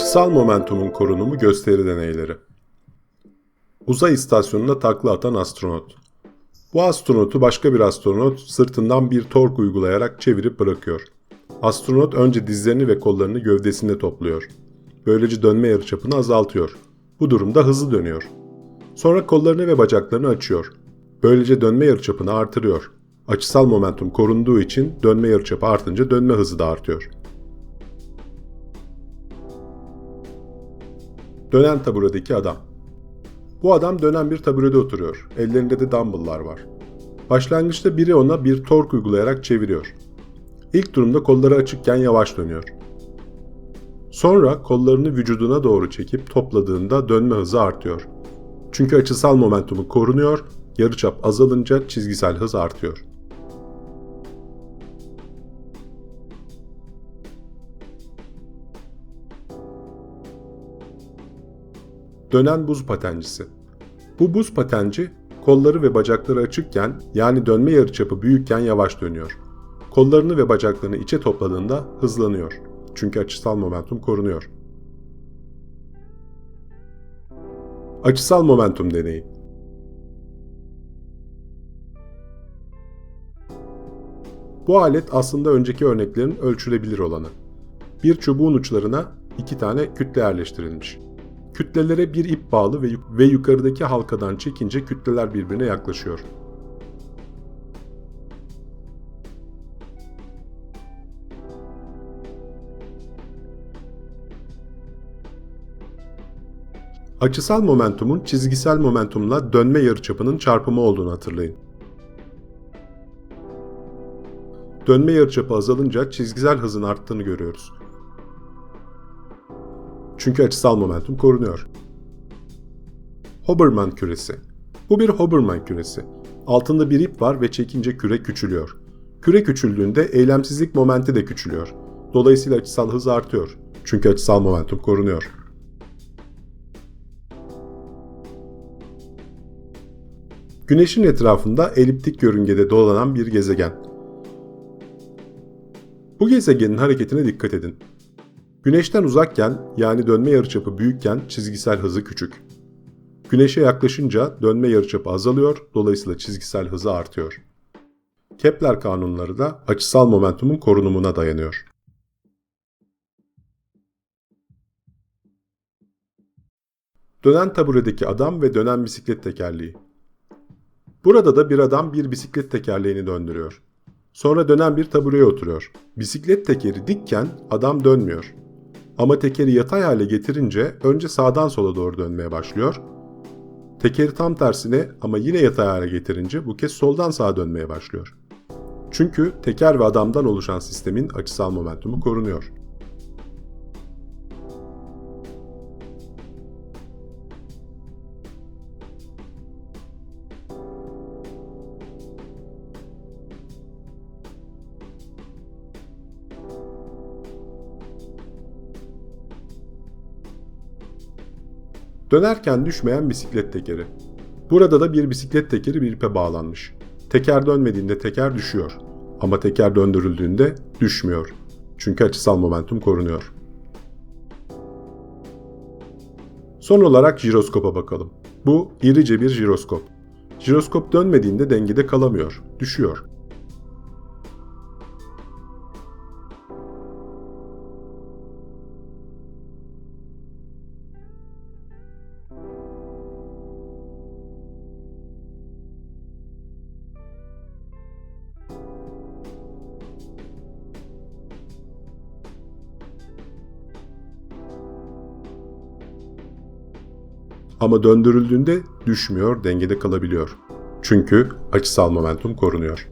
Açısal momentumun korunumu gösteri deneyleri. Uzay istasyonuna takla atan astronot. Bu astronotu başka bir astronot sırtından bir tork uygulayarak çevirip bırakıyor. Astronot önce dizlerini ve kollarını gövdesinde topluyor. Böylece dönme yarıçapını azaltıyor. Bu durumda hızlı dönüyor. Sonra kollarını ve bacaklarını açıyor. Böylece dönme yarıçapını artırıyor. Açısal momentum korunduğu için dönme yarıçapı artınca dönme hızı da artıyor. Dönen taburedeki adam. Bu adam dönen bir taburede oturuyor. Ellerinde de dumbbell'lar var. Başlangıçta biri ona bir tork uygulayarak çeviriyor. İlk durumda kolları açıkken yavaş dönüyor. Sonra kollarını vücuduna doğru çekip topladığında dönme hızı artıyor. Çünkü açısal momentumu korunuyor, yarıçap azalınca çizgisel hız artıyor. Dönen buz patencisi. Bu buz patenci kolları ve bacakları açıkken yani dönme yarıçapı büyükken yavaş dönüyor. Kollarını ve bacaklarını içe topladığında hızlanıyor. Çünkü açısal momentum korunuyor. Açısal momentum deneyi. Bu alet aslında önceki örneklerin ölçülebilir olanı. Bir çubuğun uçlarına iki tane kütle yerleştirilmiş. Kütlelere bir ip bağlı ve, yuk- ve yukarıdaki halkadan çekince kütleler birbirine yaklaşıyor. Açısal momentumun çizgisel momentumla dönme yarıçapının çarpımı olduğunu hatırlayın. Dönme yarıçapı azalınca çizgisel hızın arttığını görüyoruz. Çünkü açısal momentum korunuyor. Hoberman küresi. Bu bir Hoberman küresi. Altında bir ip var ve çekince küre küçülüyor. Küre küçüldüğünde eylemsizlik momenti de küçülüyor. Dolayısıyla açısal hız artıyor. Çünkü açısal momentum korunuyor. Güneşin etrafında eliptik yörüngede dolanan bir gezegen. Bu gezegenin hareketine dikkat edin. Güneşten uzakken yani dönme yarıçapı büyükken çizgisel hızı küçük. Güneşe yaklaşınca dönme yarıçapı azalıyor, dolayısıyla çizgisel hızı artıyor. Kepler kanunları da açısal momentumun korunumuna dayanıyor. Dönen taburedeki adam ve dönen bisiklet tekerleği. Burada da bir adam bir bisiklet tekerleğini döndürüyor. Sonra dönen bir tabureye oturuyor. Bisiklet tekeri dikken adam dönmüyor. Ama tekeri yatay hale getirince önce sağdan sola doğru dönmeye başlıyor. Tekeri tam tersine ama yine yatay hale getirince bu kez soldan sağa dönmeye başlıyor. Çünkü teker ve adamdan oluşan sistemin açısal momentumu korunuyor. Dönerken düşmeyen bisiklet tekeri. Burada da bir bisiklet tekeri bir ipe bağlanmış. Teker dönmediğinde teker düşüyor. Ama teker döndürüldüğünde düşmüyor. Çünkü açısal momentum korunuyor. Son olarak jiroskopa bakalım. Bu irice bir jiroskop. Jiroskop dönmediğinde dengede kalamıyor, düşüyor. Ama döndürüldüğünde düşmüyor, dengede kalabiliyor. Çünkü açısal momentum korunuyor.